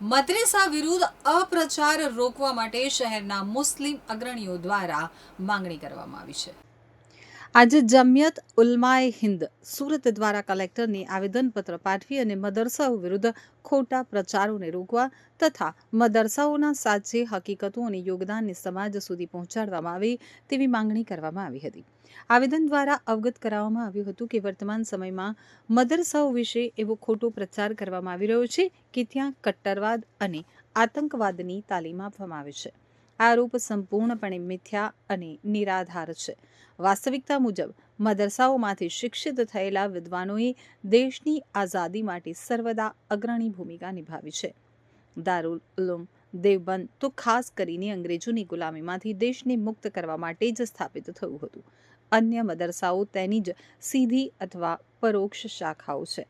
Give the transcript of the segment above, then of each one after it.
મદ્રેસા વિરુદ્ધ અપ્રચાર રોકવા માટે શહેરના મુસ્લિમ અગ્રણીઓ દ્વારા માંગણી કરવામાં આવી છે. આજે જમિયત ઉલમાએ હિન્દ સુરત દ્વારા કલેક્ટરને આવેદનપત્ર પાઠવી અને મદરસાઓ વિરુદ્ધ ખોટા પ્રચારોને રોકવા તથા મદરસાઓના સાચે હકીકતો અને યોગદાનને સમાજ સુધી પહોંચાડવામાં આવે તેવી માંગણી કરવામાં આવી હતી. આવેદન દ્વારા અવગત કરાવવામાં આવ્યું હતું કે વર્તમાન સમયમાં મદરસાઓ વિશે એવો ખોટો પ્રચાર કરવામાં આવી રહ્યો છે કે ત્યાં કટ્ટરવાદ અને આતંકવાદની તાલીમ આપવામાં આવે છે. આ રૂપ સંપૂર્ણપણે મિથ્યા અને નિરાધાર છે. વાસ્તવિકતા મુજબ, મદરસાઓમાંથી શિક્ષિત થયેલા વિદ્વાનોએ દેશની આઝાદી માટે સર્વદા અગ્રણી ભૂમિકા નિભાવી છે. દારૂલ ઉલુમ દેવબંધ તો ખાસ કરીને અંગ્રેજોની ગુલામીમાંથી દેશને મુક્ત કરવા માટે જ સ્થાપિત થયું હતું. અન્ય મદરસાઓ તેની જ સીધી અથવા પરોક્ષ શાખાઓ છે.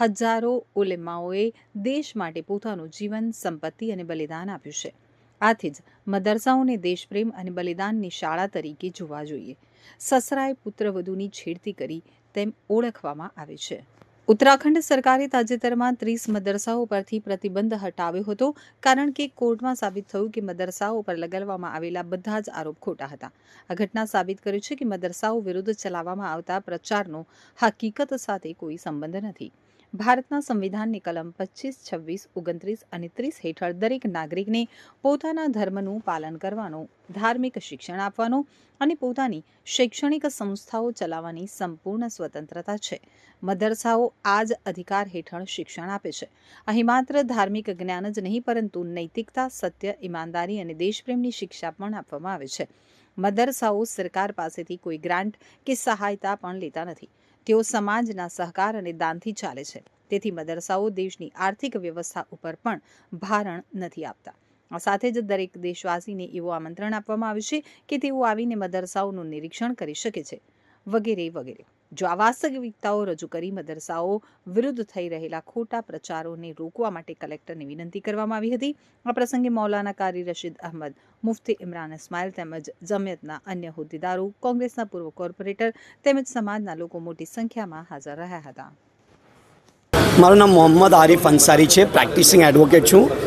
હજારો ઉલેમાઓએ દેશ માટે પોતાનું જીવન, સંપત્તિ અને બલિદાન આપ્યું છે. આથી જ મદરસાઓને દેશપ્રેમ અને બલિદાનની શાળા તરીકે જોવા જોઈએ. સસરાએ પુત્રવધુની છેડતી કરી તેમ ઓળખવામાં આવે છે. ઉત્તરાખંડ સરકારે તાજેતરમાં ત્રીસ મદરસાઓ પરથી પ્રતિબંધ હટાવ્યો હતો કારણ કે કોર્ટમાં સાબિત થયું કે મદરસાઓ પર લગાવવામાં આવેલા બધા જ આરોપ ખોટા હતા. આ ઘટના સાબિત કર્યું છે કે મદરસાઓ વિરુદ્ધ ચલાવવામાં આવતા પ્રચારનો હકીકત સાથે કોઈ સંબંધ નથી. ભારતના સંવિધાનની કલમ પચીસ, છવ્વીસ, ઓગણત્રીસ અને ત્રીસ હેઠળ દરેક નાગરિકને પોતાના ધર્મનું પાલન કરવાનો, ધાર્મિક શિક્ષણ આપવાનો અને પોતાની શૈક્ષણિક સંસ્થાઓ ચલાવવાની સંપૂર્ણ સ્વતંત્રતા છે. મદરસાઓ આ જ અધિકાર હેઠળ શિક્ષણ આપે છે. અહીં માત્ર ધાર્મિક જ્ઞાન જ નહીં, પરંતુ નૈતિકતા, સત્ય, ઈમાનદારી અને દેશપ્રેમની શિક્ષા પણ આપવામાં આવે છે. મદરસાઓ સરકાર પાસેથી કોઈ ગ્રાન્ટ કે સહાયતા પણ લેતા નથી. તેઓ સમાજના સહકાર અને દાનથી ચાલે છે. તેથી મદરસાઓ દેશની આર્થિક વ્યવસ્થા ઉપર પણ ભારણ નથી આપતા. સાથે જ દરેક દેશવાસીને એવું આમંત્રણ આપવામાં આવ્યું છે કે તેઓ આવીને મદરસાઓનું નિરીક્ષણ કરી શકે છે. વગેરે વગેરે. જો આ વાસ્તવિકતાઓ રજૂ કરી મદરસાઓ વિરુદ્ધ થઈ રહેલા ખોટા પ્રચારોને રોકવા માટે કલેક્ટરને વિનંતી કરવામાં આવી હતી. આ પ્રસંગે મૌલાના કારી રશીદ અહમદ, મુફ્તી ઇમરાન ઇસ્માઇલ તેમજ જમિયતના અન્ય હોદ્દેદારો, કોંગ્રેસના પૂર્વ કોર્પોરેટર તેમજ સમાજના લોકો મોટી સંખ્યામાં હાજર રહ્યા હતા. મારું નામ મોહમ્મદ આરિફ અંસારી છે. પ્રેક્ટિસિંગ એડવોકેટ છું.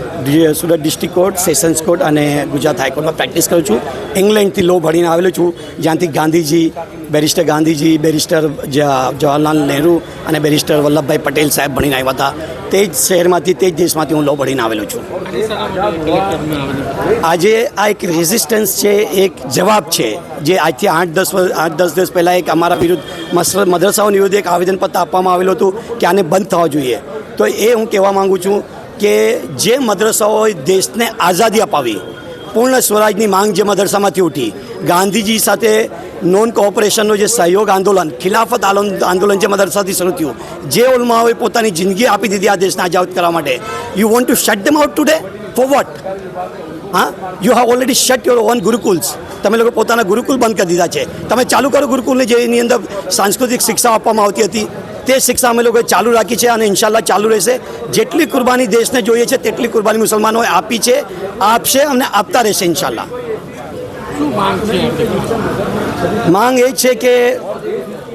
Surat district court, sessions court અને ગુજરાત હાઈકોર્ટમાં પ્રેક્ટિસ કરું છું. ઇંગ્લેન્ડથી લો ભણીને આવેલો છું, જ્યાંથી ગાંધીજી, બેરિસ્ટર ગાંધીજી, બેરિસ્ટર જવાહરલાલ નહેરુ અને બેરિસ્ટર વલ્લભભાઈ પટેલ સાહેબ ભણીને આવ્યા હતા. તે જ શહેરમાંથી, તે જ દેશમાંથી હું લો ભણીને આવેલો છું. આજે આ એક રેઝિસ્ટન્સ છે, એક જવાબ છે, જે આજથી આઠ દસ આઠ દસ દિવસ પહેલાં એક અમારા વિરુદ્ધ મદ્રસાઓની વિરુદ્ધ એક આવેદનપત્ર આપવામાં આવેલું હતું કે આને બંધ થવા જોઈએ. તો એ હું કહેવા માગું છું કે જે મદરસાઓએ દેશને આઝાદી અપાવી, પૂર્ણ સ્વરાજની માંગ જે મદરસામાંથી ઉઠી, ગાંધીજી સાથે નોન કોઓપરેશનનો જે સહયોગ આંદોલન, ખિલાફત આંદોલન જે મદરસાથી શરૂ થયું, જે ઓલમાઓએ પોતાની જિંદગી આપી દીધી આ દેશને આઝાદ કરવા માટે. You want to shut them out today for what હા? You have already shut your own gurukuls. તમે લોકો પોતાના ગુરુકુલ બંધ કરી દીધા છે. તમે ચાલુ કરો ગુરુકુલને જે એની અંદર સાંસ્કૃતિક શિક્ષા આપવામાં આવતી હતી. તે શિક્ષા અમે લોકોએ ચાલુ રાખી છે અને ઇન્શાલ્લાહ ચાલુ રહેશે. જેટલી કુરબાની દેશને જોઈએ છે તેટલી કુરબાની મુસલમાનોએ આપી છે આપશે અને આપતા રહેશે ઇન્શાલ્લાહ માંગ એ છે કે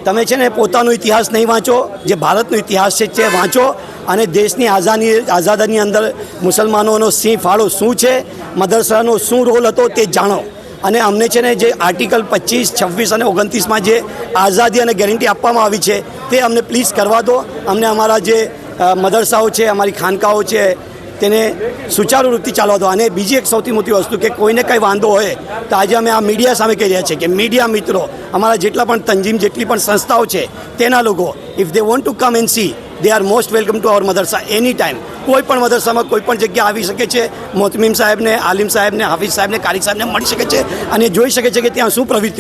તમે છે ને પોતાનો ઇતિહાસ નહીં વાંચો જે ભારતનો ઇતિહાસ છે તે વાંચો અને દેશની આઝાદી આઝાદીની અંદર મુસલમાનોનો સિંહ ફાળો શું છે મદરસાનો શું રોલ હતો તે જાણો. અને અમને છે ને જે આર્ટિકલ પચીસ, છવ્વીસ અને ઓગણત્રીસમાં જે આઝાદી અને ગેરંટી આપવામાં આવી છે, તે અમને પ્લીઝ કરવા દો. અમને અમારા જે મદરસાઓ છે, અમારી ખાનકાઓ છે, તેને સુચારુ રૂપથી ચાલવા દો. અને બીજી એક સૌથી મોટી વસ્તુ કે કોઈને કંઈ વાંધો હોય, તો આજે અમે આ મીડિયા સામે કહી રહ્યા છીએ કે મીડિયા મિત્રો, અમારા જેટલા પણ તંજીમ, જેટલી પણ સંસ્થાઓ છે, તેના લોકો if they want to come and see they are most welcome to our madrasa any time કોઈ પણ મદરસામાં કોઈ પણ જગ્યા આવી શકે છે, મોતમીમ સાહેબને, આલિમ સાહેબને, હાફિઝ સાહેબને કારી સાહેબને મળી શકે છે અને જોઈ શકે છે કે ત્યાં શું પ્રવૃત્તિઓ